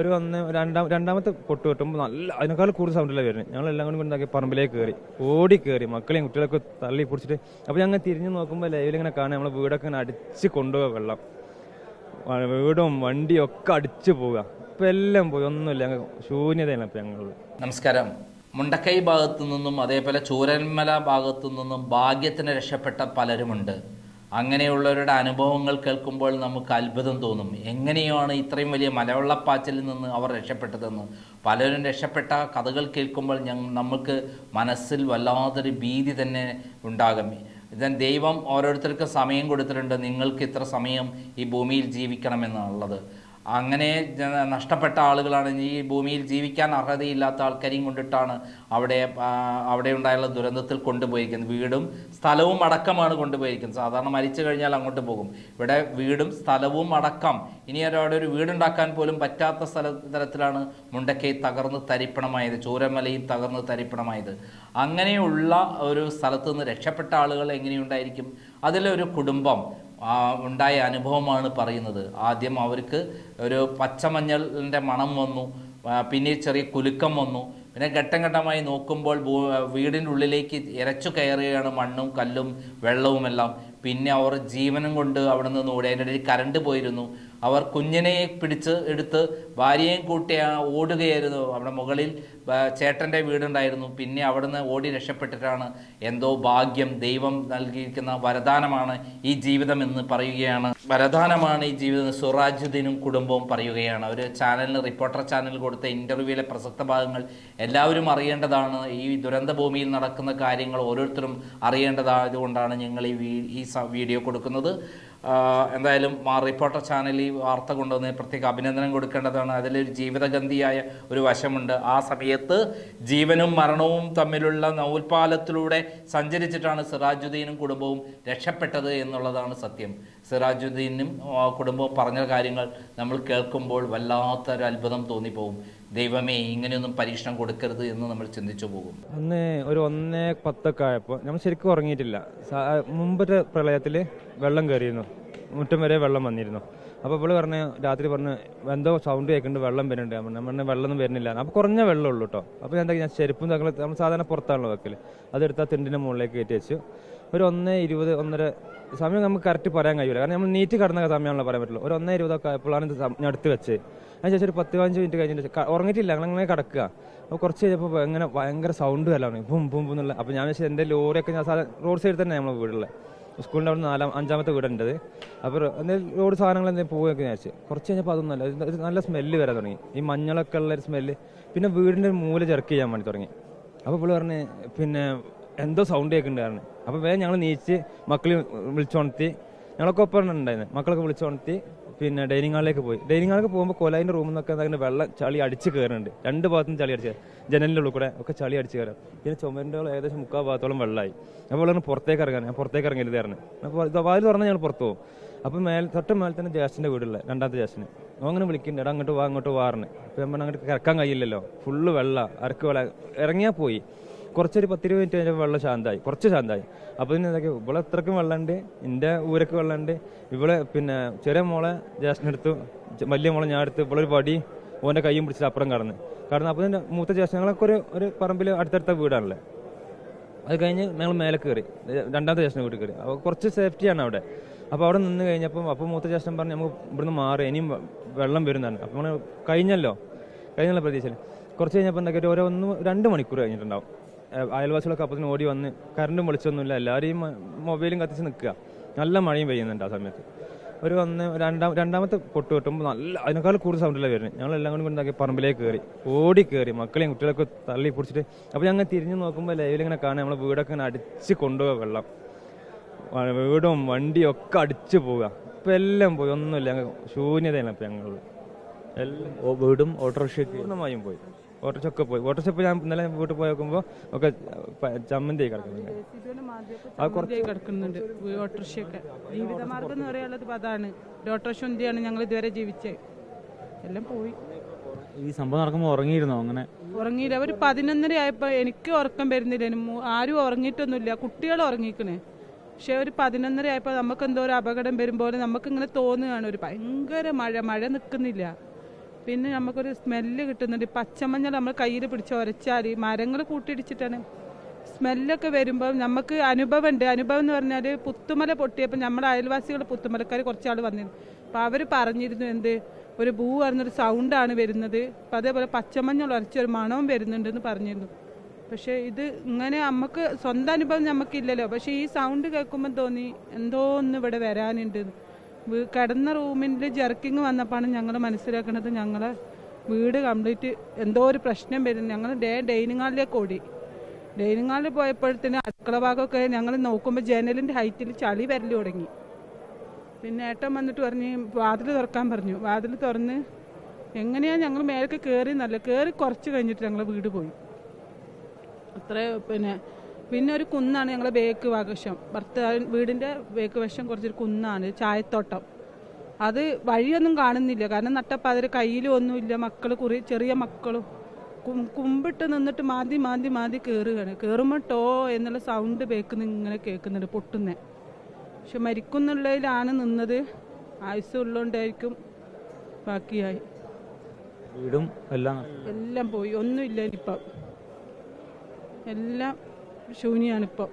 ഒരു ഒന്ന് രണ്ടാം രണ്ടാമത്തെ പൊട്ട് കിട്ടുമ്പോൾ നല്ല അതിനേക്കാൾ കൂടുതൽ സൗണ്ടിലാണ് വരുന്നത് ഞങ്ങൾ എല്ലാം കൂടി ഉണ്ടാക്കി പറമ്പിലേക്ക് കയറി ഓടി കയറി മക്കളെയും കുട്ടികളൊക്കെ തള്ളി പിടിച്ചിട്ട്. അപ്പോൾ ഞങ്ങൾ തിരിഞ്ഞു നോക്കുമ്പോൾ ലൈവിൽ ഇങ്ങനെ കാണാൻ നമ്മളെ വീടൊക്കെ ഇങ്ങനെ അടിച്ച് കൊണ്ടുപോകുക വെള്ളം. വീടും വണ്ടിയും ഒക്കെ അടിച്ചു പോവുക ഇപ്പം എല്ലാം പോയി. ഒന്നുമില്ല. ഞങ്ങൾ ശൂന്യതയാണ് ഇപ്പം ഞങ്ങൾ നമസ്കാരം. മുണ്ടക്കൈ ഭാഗത്തു നിന്നും അതേപോലെ ചൂരന്മല ഭാഗത്തു നിന്നും ഭാഗ്യത്തിന് രക്ഷപ്പെട്ട പലരുമുണ്ട്. അങ്ങനെയുള്ളവരുടെ അനുഭവങ്ങൾ കേൾക്കുമ്പോൾ നമുക്ക് അത്ഭുതം തോന്നും. എങ്ങനെയാണ് ഇത്രയും വലിയ മലവെള്ളപ്പാച്ചിലിൽ നിന്ന് അവർ രക്ഷപ്പെട്ടതെന്ന്. പലരും രക്ഷപ്പെട്ട കഥകൾ കേൾക്കുമ്പോൾ ഞങ്ങൾ നമുക്ക് മനസ്സിൽ വല്ലാത്തൊരു ഭീതി തന്നെ ഉണ്ടാകും. ഇതൻ ദൈവം ഓരോരുത്തർക്കും സമയം കൊടുത്തിട്ടുണ്ട്. നിങ്ങൾക്ക് ഇത്ര സമയം ഈ ഭൂമിയിൽ ജീവിക്കണമെന്നുള്ളത്. അങ്ങനെ നഷ്ടപ്പെട്ട ആളുകളാണ് ഈ ഭൂമിയിൽ ജീവിക്കാൻ അർഹതയില്ലാത്ത ആൾക്കാരെയും കൊണ്ടിട്ടാണ് അവിടെ അവിടെ ഉണ്ടായുള്ള ദുരന്തത്തിൽ കൊണ്ടുപോയിരിക്കുന്നത്. വീടും സ്ഥലവും അടക്കമാണ് കൊണ്ടുപോയിരിക്കുന്നത്. സാധാരണ മരിച്ചു കഴിഞ്ഞാൽ അങ്ങോട്ട് പോകും. ഇവിടെ വീടും സ്ഥലവും അടക്കം. ഇനി അവിടെ ഒരു വീടുണ്ടാക്കാൻ പോലും പറ്റാത്ത സ്ഥല തരത്തിലാണ് മുണ്ടക്കൈ തകർന്ന് തരിപ്പണമായത് ചൂരമലയും തകർന്ന് തരിപ്പണമായത്. അങ്ങനെയുള്ള ഒരു സ്ഥലത്തുനിന്ന് രക്ഷപ്പെട്ട ആളുകൾ എങ്ങനെയുണ്ടായിരിക്കും? അതിലൊരു കുടുംബം ഉണ്ടായ അനുഭവമാണ് പറയുന്നത്. ആദ്യം അവർക്ക് ഒരു പച്ചമഞ്ഞളിന്റെ മണം വന്നു പിന്നെ ചെറിയ കുലുക്കം വന്നു. പിന്നെ ഘട്ടം ഘട്ടമായി നോക്കുമ്പോൾ വീടിന്റെ ഉള്ളിലേക്ക് ഇരച്ചു കയറുകയാണ് മണ്ണും കല്ലും വെള്ളവുമെല്ലാം. പിന്നെ അവർ ജീവനം കൊണ്ട് അവിടെ നിന്ന് ഓടി അതിന്റെ ഇടയിൽ കറണ്ട് പോയിരുന്നു. അവർ കുഞ്ഞിനെ പിടിച്ച് എടുത്ത് ഭാര്യയും കൂട്ടി ഓടുകയായിരുന്നു. അവിടെ മുകളിൽ ചേട്ടന്റെ വീടുണ്ടായിരുന്നു. പിന്നെ അവിടുന്ന് ഓടി രക്ഷപ്പെട്ടിട്ടാണ് എന്തോ ഭാഗ്യം ദൈവം നൽകിയിരിക്കുന്ന വരദാനമാണ് ഈ ജീവിതം എന്ന് പറയുകയാണ്. വരദാനമാണ് ഈ ജീവിതം സുറാജുദ്ദീനും കുടുംബവും പറയുകയാണ്. ഒരു ചാനലിന് റിപ്പോർട്ടർ ചാനൽ കൊടുത്ത ഇന്റർവ്യൂവിലെ പ്രസക്ത ഭാഗങ്ങൾ എല്ലാവരും അറിയേണ്ടതാണ്. ഈ ദുരന്ത ഭൂമിയിൽ നടക്കുന്ന കാര്യങ്ങൾ ഓരോരുത്തരും അറിയേണ്ടതായതുകൊണ്ടാണ് ഞങ്ങൾ ഈ ഈ വീഡിയോ കൊടുക്കുന്നത്. എന്തായാലും മാ റിപ്പോർട്ടർ ചാനൽ ഈ വാർത്ത കൊണ്ടുവന്ന് പ്രത്യേക അഭിനന്ദനം കൊടുക്കേണ്ടതാണ്. അതിലൊരു ജീവിതഗന്ധിയായ ഒരു വശമുണ്ട്. ആ സമയത്ത് ജീവനും മരണവും തമ്മിലുള്ള നൗൽപാലത്തിലൂടെ സഞ്ചരിച്ചിട്ടാണ് സിറാജുദ്ദീനും കുടുംബവും രക്ഷപ്പെട്ടത് എന്നുള്ളതാണ് സത്യം. സിറാജുദ്ദീനും കുടുംബവും പറഞ്ഞ കാര്യങ്ങൾ നമ്മൾ കേൾക്കുമ്പോൾ വല്ലാത്തൊരു അത്ഭുതം തോന്നിപ്പോകും. ദൈവമേ ഇങ്ങനെയൊന്നും പരീക്ഷണം കൊടുക്കരുത് എന്ന് നമ്മൾ ചിന്തിച്ചു പോകും. അന്ന് ഒരു ഒന്നേ പത്തൊക്കെ ആയപ്പോൾ നമ്മൾ ശരിക്കും ഉറങ്ങിയിട്ടില്ല. മുമ്പത്തെ പ്രളയത്തിൽ വെള്ളം കയറിയിരുന്നു. മുറ്റം വരെ വെള്ളം വന്നിരുന്നു. അപ്പോൾ ഇവൾ പറഞ്ഞ് രാത്രി പറഞ്ഞ് എന്തോ സൗണ്ട് കേൾക്കുന്നുണ്ട് വെള്ളം വരുന്നുണ്ട്. നമ്മൾ പറഞ്ഞു, വെള്ളമൊന്നും വരുന്നില്ല. അപ്പോൾ കുറഞ്ഞ വെള്ളം ഉള്ളൂ കേട്ടോ അപ്പോൾ ഞാൻ എന്താ ഞാൻ ചെരുപ്പും തങ്ങൾ നമ്മൾ സാധാരണ പുറത്താണല്ലോ വെക്കൽ അതെടുത്താൽ തിണ്ടിന്റെ മുകളിലേക്ക് കയറ്റി വെച്ചു. ഒരു ഒന്ന് ഇരുപത് ഒന്നര സമയം നമുക്ക് കറക്റ്റ് പറയാൻ കഴിയില്ല കാരണം നമ്മൾ നീറ്റ് കടന്ന സമയമാണല്ലോ പറയാൻ പറ്റുള്ളൂ. ഒരു ഒന്നേ ഇരുപതൊക്കെ ആയപ്പോഴാണ് ഞാൻ അടുത്ത് അതിന് ശേഷം ഒരു പത്ത് പതിനഞ്ച് മിനിറ്റ് കഴിഞ്ഞിട്ട് ഉറങ്ങിയിട്ടില്ല. ഞങ്ങൾ അങ്ങനെ കിടക്കുക. അപ്പോൾ കുറച്ച് കഴിഞ്ഞപ്പോൾ ഇങ്ങനെ ഭയങ്കര സൗണ്ട് വരലാണ്. ബും ബും എന്നുള്ള അപ്പോൾ ഞാൻ വെച്ചാൽ എന്റെ ലോറിയൊക്കെ ഞാൻ സാധാരണ റോഡ് സൈഡിൽ തന്നെ നമ്മളെ വീടുള്ളത്. സ്കൂളിന്റെ അവിടെ നാലാം അഞ്ചാമത്തെ വീടുണ്ടത് അപ്പോൾ റോഡ് സാധനങ്ങൾ എന്തെങ്കിലും പോവുകയൊക്കെ ഞാൻ കുറച്ച് കഴിഞ്ഞപ്പോൾ അതൊന്നുമല്ല നല്ല സ്മെല്ല് വരാൻ തുടങ്ങി. ഈ മഞ്ഞളൊക്കെ ഉള്ള ഒരു സ്മെല്ല് പിന്നെ വീടിന്റെ മൂല ചെറുക്ക് ചെയ്യാൻ വേണ്ടി തുടങ്ങി. അപ്പോൾ ഇപ്പോൾ പറഞ്ഞ് പിന്നെ എന്തോ സൗണ്ട് കേൾക്കുന്നുണ്ടായിരുന്നു അപ്പോൾ വേഗം ഞങ്ങൾ നീച്ച് മക്കൾ വിളിച്ചുണർത്തി ഞങ്ങളൊക്കെ ഒപ്പം ഉണ്ടായിരുന്നു. മക്കളൊക്കെ വിളിച്ചുണർത്തി പിന്നെ ഡൈനിങ് ഹാളിലേക്ക് പോയി. ഡൈനിങ് ഹാളിലേക്ക് പോകുമ്പോൾ കൊലായിന്റെ റൂമിൽ നിന്നൊക്കെ അങ്ങനെ വെള്ളം ചളി അടിച്ച് കയറുന്നുണ്ട് രണ്ട് ഭാഗത്തും ചളി അടിച്ച് ജനലിന്റെ ഉള്ളിൽ കൂടെ ഒക്കെ ചളി അടിച്ച് കയറാം പിന്നെ ചുമരിന്റെ ഏകദേശം മുക്കാൽ ഭാഗത്തോളം വെള്ളമായി അപ്പോൾ പറഞ്ഞു പുറത്തേക്ക് ഇറങ്ങാൻ ഞാൻ പുറത്തേക്ക് ഇറങ്ങരുതായിരുന്നു അപ്പോൾ ഇത് വാതിൽ തുറന്നാൽ ഞങ്ങൾ പുറത്ത് പോകും. അപ്പോൾ മേൽ തൊട്ട് മേലെ തന്നെ ജ്യേഷ്ഠന്റെ വീടുള്ള രണ്ടാമത്തെ ജ്യേഷ്ഠന് അപ്പോൾ അങ്ങനെ വിളിക്കുന്നുണ്ട് അങ്ങോട്ട് വാ അങ്ങോട്ട് വാറിന് അപ്പോൾ നമ്മൾ അങ്ങോട്ട് ഇറക്കാൻ കഴിയില്ലല്ലോ. ഫുള്ള് വെള്ളം അരക്ക് വെള്ളം. ഇറങ്ങിയാൽ പോയി. കുറച്ചൊരു പത്തിരുപത് മിനിറ്റ് കഴിഞ്ഞപ്പോൾ വെള്ളം ശാന്തമായി കുറച്ച് ശാന്തമായി അപ്പോൾ പിന്നെ എന്തൊക്കെ ഇവിടെ എത്രക്കും വെള്ളമുണ്ട് എന്റെ ഊരക്ക് വെള്ളമുണ്ട് ഇവിടെ പിന്നെ ചെറിയ മോളെ ജ്യേഷ്ഠനെടുത്തു വലിയ മോളെ ഞാൻ എടുത്ത് ഇവിടെ ഒരു വടി ഓന്റെ കൈയും പിടിച്ചിട്ട് അപ്പുറം കടന്ന്. കടന്ന് അപ്പോൾ ഇതിന്റെ മൂത്ത ജ്യേഷ്ഠങ്ങളൊക്കെ ഒരു ഒരു പറമ്പിൽ അടുത്തടുത്ത വീടാണല്ലേ? അത് കഴിഞ്ഞ് ഞങ്ങൾ മേലെ കയറി രണ്ടാമത്തെ ജ്യേഷ്ഠൻ വീട്ടിൽ കയറി അപ്പോൾ കുറച്ച് സേഫ്റ്റിയാണ് അവിടെ. അപ്പോൾ അവിടെ നിന്ന് കഴിഞ്ഞപ്പം അപ്പോൾ മൂത്ത ജ്യേഷ്ഠൻ പറഞ്ഞ് നമുക്ക് ഇവിടുന്ന് മാറി ഇനിയും വെള്ളം വരുന്നതാണ് അപ്പോൾ നമ്മൾ കഴിഞ്ഞല്ലോ. കഴിഞ്ഞുള്ള പ്രതീക്ഷയിൽ. കുറച്ച് കഴിഞ്ഞപ്പോൾ എന്തൊക്കെ ഒരു ഓരോ ഒന്ന് രണ്ട് മണിക്കൂർ കഴിഞ്ഞിട്ടുണ്ടാവും. അയൽവാസികളൊക്കെ അപ്പത്തിന് ഓടി വന്ന് കറണ്ടും വിളിച്ചൊന്നുമില്ല. എല്ലാവരെയും മൊബൈലും കത്തിച്ച് നിൽക്കുക. നല്ല മഴയും പെയ്യുന്നുണ്ട് ആ സമയത്ത്. ഒരു വന്ന് രണ്ടാം രണ്ടാമത്തെ പൊട്ട് കിട്ടുമ്പോൾ നല്ല അതിനേക്കാൾ കൂടുതൽ സൗണ്ടിലാണ് വരുന്നത്. ഞങ്ങൾ എല്ലാം കൂടി ഉണ്ടാക്കി പറമ്പിലേക്ക് കയറി ഓടി കയറി മക്കളെയും കുട്ടികളൊക്കെ തള്ളി പിടിച്ചിട്ട് അപ്പോൾ ഞങ്ങൾ തിരിഞ്ഞു നോക്കുമ്പോൾ ലൈവിൽ ഇങ്ങനെ കാണാൻ നമ്മളെ വീടൊക്കെ ഇങ്ങനെ അടിച്ച് കൊണ്ടുപോകുക വെള്ളം. വീടും വണ്ടിയും ഒക്കെ അടിച്ച് പോവുക. ഇപ്പം എല്ലാം പോയി. ഒന്നുമില്ല. ഞങ്ങൾ ശൂന്യതയാണ് ഇപ്പം ഞങ്ങൾ എല്ലാം വീടും ഓട്ടോറിക്ഷയൊക്കെ പൂർണമായും പോയി. ഓട്ടോറിക്ഷ ഒക്കെ പോയി. ഓട്ടോറിക്ഷ ഇപ്പോൾ ഞാൻ ഇന്നലെ വീട്ടിൽ പോയി നോക്കുമ്പോൾ ഒക്കെ ചമ്മന്തി കിടക്കുന്നുണ്ട്. അത് കുറച്ച് കിടക്കുന്നുണ്ട്. ഈ ഓട്ടോറിക്ഷയൊക്കെ. ജീവിതമാർഗം എന്ന് പറയാനുള്ളത് അതാണ്. ഒരു ഓട്ടോറിക്ഷ ഒന്തിയാണ് ഞങ്ങൾ ഇതുവരെ ജീവിച്ചത് എല്ലാം പോയി. ഈ സംഭവം നടക്കുമ്പോൾ ഉറങ്ങിയിരുന്നോ അങ്ങനെ? ഉറങ്ങിയില്ല. ഒരു പതിനൊന്നര ആയപ്പോൾ എനിക്ക് ഉറക്കം വരുന്നില്ല. ആരും ഉറങ്ങിയിട്ടൊന്നുമില്ല. കുട്ടികൾ ഉറങ്ങിക്കണേ. പക്ഷെ ഒരു പതിനൊന്നര ആയപ്പോൾ നമുക്ക് എന്തോ ഒരു അപകടം വരുമ്പോൾ നമുക്ക് ഇങ്ങനെ തോന്നുകയാണ്. ഒരു ഭയങ്കര മഴ. മഴ നിൽക്കുന്നില്ല പിന്നെ നമുക്കൊരു സ്മെല്ല് കിട്ടുന്നുണ്ട്. പച്ചമഞ്ഞൾ നമ്മൾ കയ്യിൽ പിടിച്ച് ഉരച്ചാൽ മരങ്ങൾ കൂട്ടിയിടിച്ചിട്ടാണ്. സ്മെല്ലൊക്കെ വരുമ്പോൾ നമുക്ക് അനുഭവം ഉണ്ട് അനുഭവം എന്ന് പറഞ്ഞാൽ പുത്തുമല പൊട്ടിയപ്പോൾ നമ്മുടെ അയൽവാസികൾ പുത്തുമലക്കാർ കുറച്ചാൾ വന്നിരുന്നു. അപ്പോൾ അവർ പറഞ്ഞിരുന്നു എന്ത്? ഒരു ഭൂ പറഞ്ഞൊരു സൗണ്ടാണ് വരുന്നത്. അപ്പം അതേപോലെ പച്ചമഞ്ഞൾ ഉരച്ച ഒരു മണവും വരുന്നുണ്ടെന്ന് പറഞ്ഞിരുന്നു. പക്ഷേ ഇത് ഇങ്ങനെ നമുക്ക് സ്വന്തം അനുഭവം നമുക്കില്ലല്ലോ. പക്ഷേ ഈ സൗണ്ട് കേൾക്കുമ്പോൾ തോന്നി എന്തോ ഒന്ന് ഇവിടെ വരാനുണ്ട് കിടന്ന റൂമിൽ ജർക്കിങ് വന്നപ്പോഴാണ് ഞങ്ങൾ മനസ്സിലാക്കുന്നത് ഞങ്ങളെ വീട് കംപ്ലീറ്റ് എന്തോ ഒരു പ്രശ്നം വരുന്നു. ഞങ്ങൾ ഡേ ഡൈനിങ് ഹാളിലേക്ക് ഓടി. ഡൈനിങ് ഹാളിൽ പോയപ്പോഴത്തേന് അടുക്കള ഭാഗമൊക്കെ ഞങ്ങൾ നോക്കുമ്പോൾ ജനലിന്റെ ഹൈറ്റിൽ ചളി വരൽ തുടങ്ങി. പിന്നെ ഏട്ടൻ വന്നിട്ട് പറഞ്ഞ് വാതിൽ തുറക്കാൻ പറഞ്ഞു. വാതിൽ തുറന്ന് എങ്ങനെയാ ഞങ്ങൾ മേലേക്ക് കയറി എന്നല്ല കയറി കുറച്ച് കഴിഞ്ഞിട്ട് ഞങ്ങൾ വീട് പോയി. അത്ര പിന്നെ പിന്നെ ഒരു കുന്നാണ് ഞങ്ങളെ ബേക്ക് വശം. ഭർത്താവ് വീടിന്റെ ബേക്ക് വശം കുറച്ചൊരു കുന്നാണ് ചായത്തോട്ടം. അത് വഴിയൊന്നും കാണുന്നില്ല. കാരണം നട്ടപ്പാതിര കയ്യിലും ഒന്നുമില്ല. മക്കൾ കുറി ചെറിയ മക്കളും കും- കുമ്പിട്ട് നിന്നിട്ട് മാന്തി മാന്തി മാന്തി കയറുകയാണ് കയറുമ്പോൾ ടോ എന്നുള്ള സൗണ്ട് ബേക്ക് ഇങ്ങനെ കേൾക്കുന്നുണ്ട് പൊട്ടുന്നേ. പക്ഷെ മരിക്കുന്നുള്ളതിലാണ് നിന്നത്. ആയുസ് ഉള്ളതുകൊണ്ടായിരിക്കും ബാക്കിയായി. വീടും എല്ലാം എല്ലാം പോയി. ഒന്നുമില്ല ഇപ്പം എല്ലാം ശൂന്യമാണിപ്പോൾ